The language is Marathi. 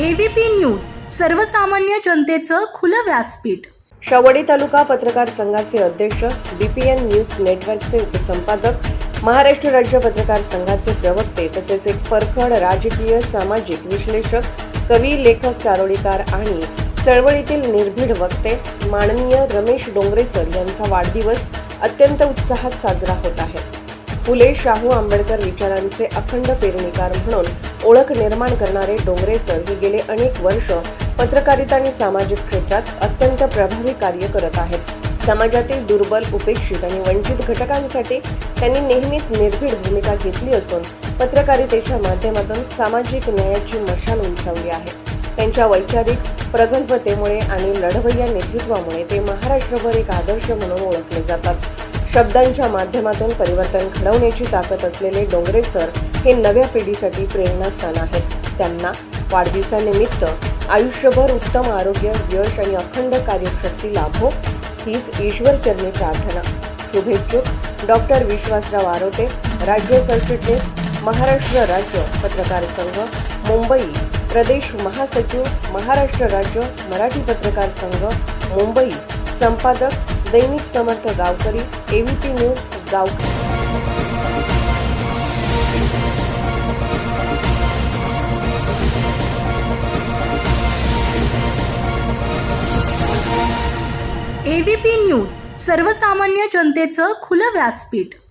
एबीपी न्यूज सर्वसामान्य जनतेचं खुलं व्यासपीठ. शवडी तालुका पत्रकार संघाचे अध्यक्ष बीपीएन न्यूज नेटवर्कचे उपसंपादक महाराष्ट्र राज्य पत्रकार संघाचे प्रवक्ते तसेच एक परखड राजकीय सामाजिक विश्लेषक कवी लेखक चारोळीकार आणि चळवळीतील निर्भीड वक्ते माननीय रमेश डोंगरेकर यांचा वाढदिवस अत्यंत उत्साहात साजरा होत आहे. फुले शाहू आंबेडकर विचारांचे अखंड पेरणीकार म्हणून ओळख निर्माण करणारे डोंगरे सर हे गेले अनेक वर्ष पत्रकारिता आणि सामाजिक क्षेत्रात अत्यंत प्रभावी कार्य करत आहेत. समाजातील दुर्बल उपेक्षित आणि वंचित घटकांसाठी त्यांनी नेहमीच निर्भीड भूमिका घेतली असून पत्रकारितेच्या माध्यमातून सामाजिक न्यायाची मशाल उंचावली आहे. त्यांच्या वैचारिक प्रगल्भतेमुळे आणि लढवय्या नेतृत्वामुळे ते महाराष्ट्रभर एक आदर्श म्हणून ओळखले जातात. शब्दांच्या माध्यमातून परिवर्तन घडवण्याची ताकद असलेले डोंगरे सर हे नव्या पिढीसाठी प्रेरणास्थान आहेत. त्यांना वाढदिवसानिमित्त आयुष्यभर उत्तम आरोग्य यश आणि अखंड कार्यशक्ती लाभो हीच ईश्वरचरणी प्रार्थना. शुभेच्छुक डॉक्टर विश्वासराव आरोटे राज्य सरचिटणीस महाराष्ट्र राज्य पत्रकार संघ मुंबई प्रदेश महासचिव महाराष्ट्र राज्य मराठी पत्रकार संघ मुंबई संपादक दैनिक समर्थ गावकरी एबीपी न्यूज गाव एबीपी न्यूज सर्वसामान्य जनतेचं खुलं व्यासपीठ.